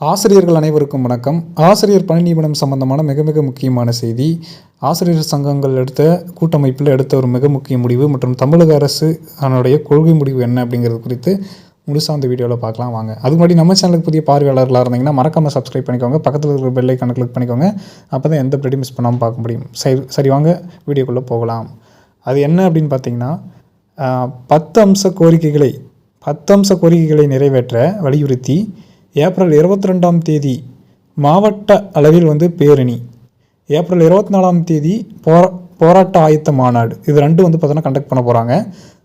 ஆசிரியர்கள் அனைவருக்கும் வணக்கம். ஆசிரியர் பணி நியமனம் சம்பந்தமான மிக மிக முக்கியமான செய்தி. ஆசிரியர் சங்கங்கள் எடுத்த கூட்டமைப்பில் எடுத்த ஒரு மிக முக்கிய முடிவு மற்றும் தமிழக அரசு அதனுடைய கொள்கை முடிவு என்ன அப்படிங்கிறது குறித்து முழுசாக அந்த வீடியோவில் பார்க்கலாம். வாங்க. அது முன்னாடி நம்ம சேனலுக்கு புதிய பார்வையாளர்களாக இருந்தீங்கன்னா மறக்காமல் சப்ஸ்கிரைப் பண்ணிக்கோங்க. பக்கத்தில் இருக்கிற பெல் ஐக்கானை கிளிக் பண்ணிக்கோங்க. அப்போ தான் எந்த பிரடி மிஸ் பண்ணாமல் பார்க்க முடியும். சரி சரி வாங்க. வீடியோக்குள்ளே போகலாம். அது என்ன அப்படின்னு பார்த்தீங்கன்னா பத்து அம்ச கோரிக்கைகளை பத்து அம்ச கோரிக்கைகளை நிறைவேற்ற வலியுறுத்தி ஏப்ரல் இருபத்தி ரெண்டாம் தேதி மாவட்ட அளவில் வந்து பேரணி. ஏப்ரல் இருபத்தி நாலாம் தேதி போரா போராட்ட ஆயத்த மாநாடு. இது ரெண்டும் வந்து பார்த்தோன்னா கண்டக்ட் பண்ண போகிறாங்க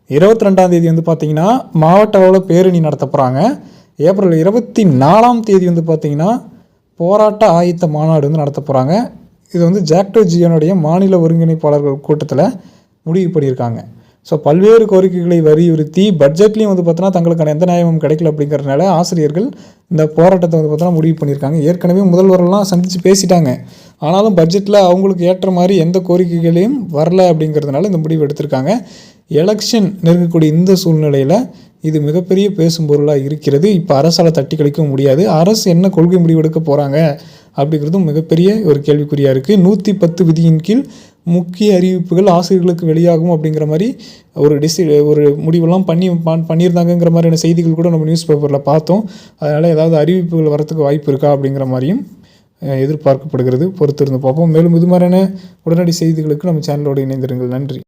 இருபத்தி ரெண்டாம் தேதி வந்து பார்த்திங்கன்னா மாவட்ட அளவில் பேரணி நடத்த போகிறாங்க ஏப்ரல் இருபத்தி நாலாம் தேதி வந்து பார்த்திங்கன்னா போராட்ட ஆயத்த மாநாடு வந்து நடத்த போகிறாங்க இது வந்து ஜாக்டோ ஜியோனுடைய மாநில ஒருங்கிணைப்பாளர்கள் கூட்டத்தில் முடிவு பண்ணியிருக்காங்க. ஸோ பல்வேறு கோரிக்கைகளை வலியுறுத்தி பட்ஜெட்லேயும் வந்து பார்த்தோன்னா தங்களுக்கான எந்த நியாயமும் கிடைக்கல அப்படிங்கிறதுனால ஆசிரியர்கள் இந்த போராட்டத்தை வந்து பார்த்தோன்னா முடிவு பண்ணியிருக்காங்க. ஏற்கனவே முதல்வரெல்லாம் சந்தித்து பேசிட்டாங்க. ஆனாலும் பட்ஜெட்டில் அவங்களுக்கு ஏற்ற மாதிரி எந்த கோரிக்கைகளையும் வரல அப்படிங்கிறதுனால இந்த முடிவு எடுத்திருக்காங்க. எலெக்ஷன் நெருங்கக்கூடிய இந்த சூழ்நிலையில் இது மிகப்பெரிய பேசும் பொருளாக இருக்கிறது. இப்போ அரசால் தட்டி கழிக்க முடியாது. அரசு என்ன கொள்கை முடிவெடுக்க போகிறாங்க அப்படிங்கிறதும் மிகப்பெரிய ஒரு கேள்விக்குறியாக இருக்குது நூற்றி பத்து விதியின் கீழ் முக்கிய அறிவிப்புகள் ஆசிரியர்களுக்கு வெளியாகும் அப்படிங்கிற மாதிரி ஒரு டிசி ஒரு முடிவெல்லாம் பண்ணி பண்- பண்ணியிருந்தாங்கங்கிற மாதிரியான செய்திகள் கூட நம்ம நியூஸ் பேப்பரில் பார்த்தோம். அதனால் ஏதாவது அறிவிப்புகள் வரத்துக்கு வாய்ப்பு இருக்கா அப்படிங்கிற மாதிரியும் எதிர்பார்க்கப்படுகிறது. பொறுத்திருந்து பார்ப்போம். மேலும் இது மாதிரியான உடனடி செய்திகளுக்கு நம்ம சேனலோடு இணைந்திருங்கள். நன்றி.